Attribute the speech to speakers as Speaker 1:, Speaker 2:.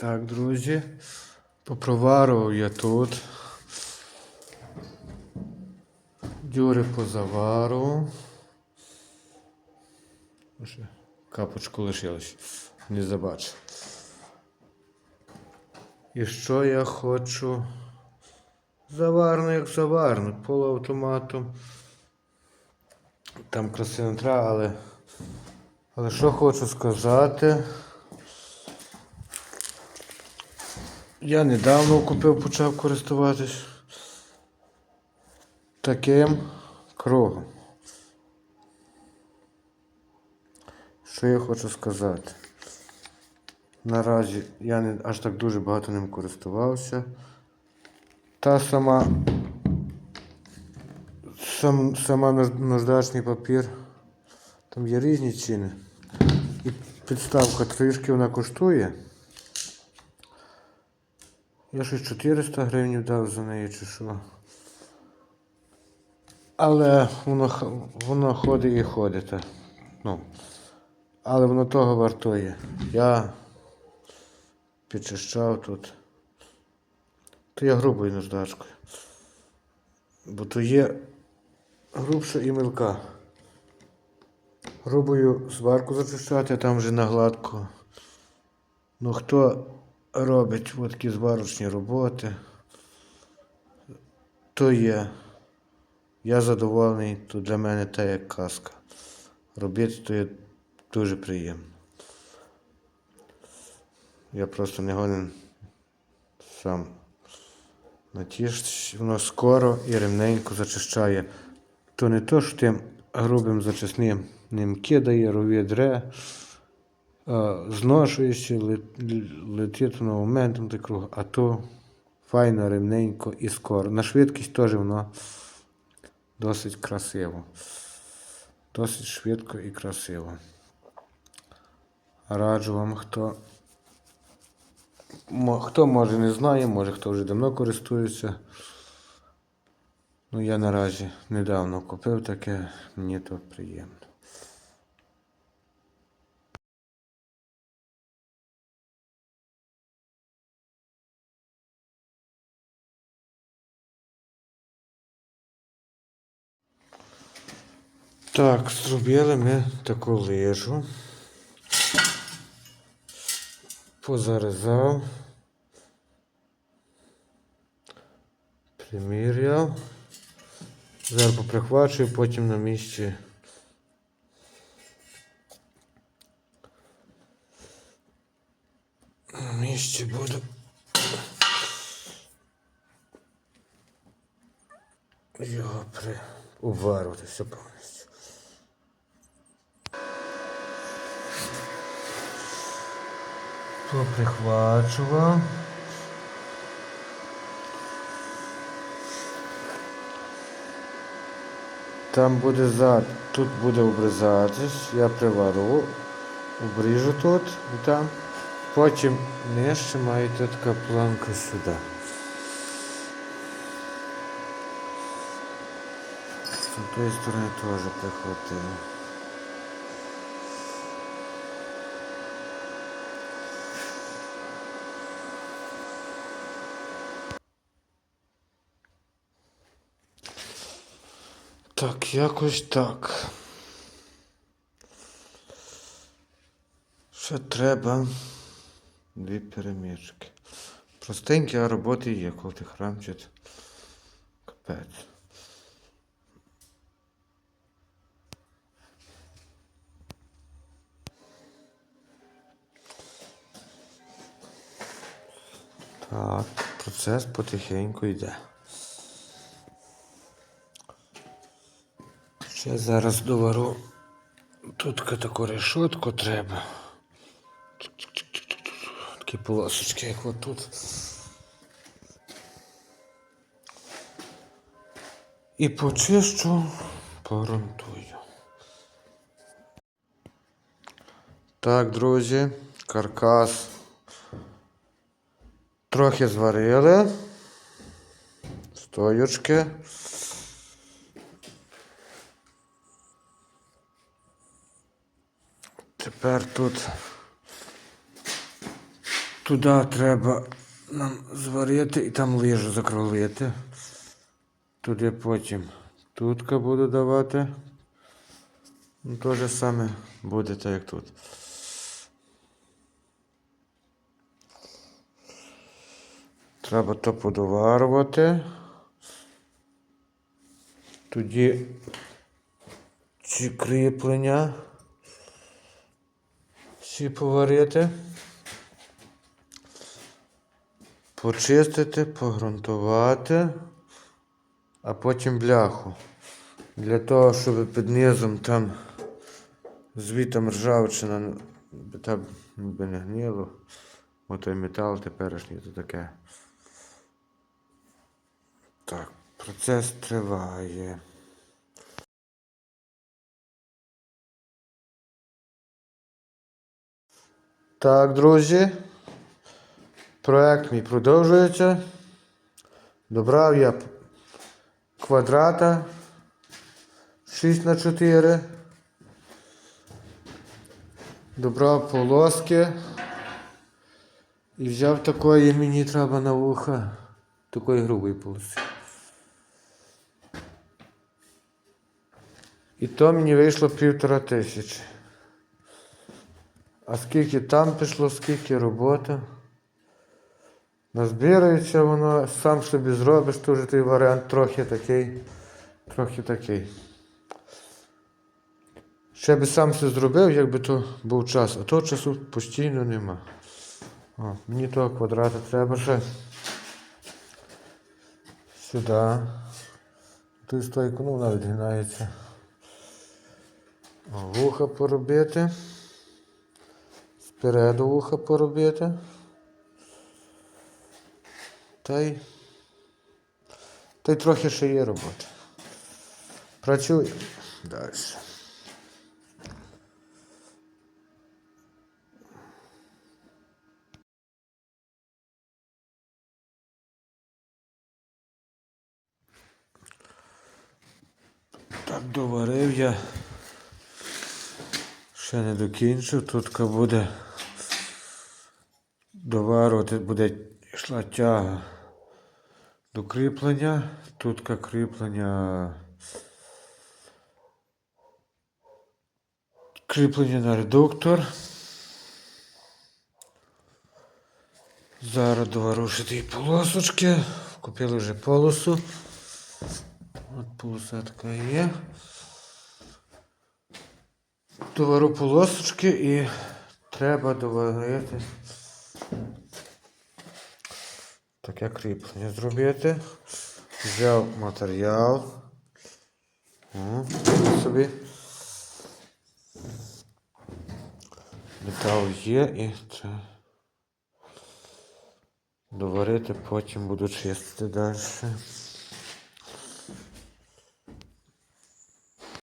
Speaker 1: Так, друзі, попроварував я тут. Дюри позаварував. Ще капочку лишилось. Не забачив. І що я хочу? Заварно, як заварно, полуавтоматом. Там краси не треба, але. Але що хочу сказати. Я недавно купив, почав користуватись таким кругом. Що я хочу сказати? Наразі я не аж так дуже багато ним користувався. Та сама сам, сама наж- наждачний папір. Там є різні ціни. І підставка трішки вона коштує. Я щось 400 гривень дав за неї чи що. Але воно, воно ходить і ходить. Ну. Але воно того вартує. Я підчищав тут. То я грубою наждачкою. Бо то є грубша і мілка. Грубою сварку зачищати, а там вже на гладко. Ну хто робить от такі зварочні роботи, то є. Я задоволений, то для мене те як казка. Робити то є дуже приємно. Я просто не годен сам натішитись. Воно скоро і ремненько зачищає. То не то, що тим грубим зачисним ним кидає, рові дре, лет- летить воно моментом та круг, а то файно, ремненько і скоро. На швидкість теж воно досить красиво. Досить швидко і красиво. Раджу вам, хто, хто може не знає, може хто вже давно користується. Ну, я наразі недавно купив таке, мені то приємно. Так, зробили ми таку лижу. Позарізав. Приміряв. Зараз поприхвачую, потім на місці. На місці буду. Його при... уварувати все повністю. Поприхвачував. Там буде зад, тут буде обрізатись, я привару, обріжу тут і там. Потім нижче маєте така планка сюди. З тої сторони теж прихватили. Так, якось так. Ще треба дві перемірки. Простенькі, а роботи є, коли ти храмчить. Капець. Так, процес потихеньку йде. Ще зараз довару. Тут таку решетку треба. Такі полосочки, як отут. І почищу, поґрунтую. Так, друзі, каркас трохи зварили. Стоючки. Тепер тут Туди треба нам зварити і там лижу закролити. Туди потім тутка буду давати. Ну, то же саме буде так, як тут. Треба то подоварувати. Тоді ці кріплення. Всі поварити. Почистити, погрунтувати, а потім бляху. Для того, щоб під низом там звітом ржавчина там би не гнило. Бо той метал теперішній то таке. Так, процес триває. Так, друзі. Проект мій продовжується. Добрав я квадрата 6 на 4. Добрав полоски. І взяв такої мені треба на вуха. Такої грубої полоси. І то мені вийшло півтора тисячі. А скільки там пішло, скільки роботи. Назбирається воно, сам собі зробиш, теж той варіант трохи такий, трохи такий. Ще би сам все зробив, якби то був час, а того часу постійно нема. О, мені того квадрата треба ще сюди. Ту стойку, ну вона відгинається. Вуха поробити. Спереду вуха поробити. Та й. Та й трохи ще є роботи. Працюю. Далі. Так, доварив я. Ще не докінчив. Тут буде доварувати, буде йшла тяга до кріплення. Тут кріплення. Кріплення на редуктор. Зараз доварушити полосочки. Купили вже полосу. От полоса така є. Довару полосочки і треба доварити таке кріплення зробити. Взяв матеріал. О, собі. Метал є і це доварити, потім буду чистити далі.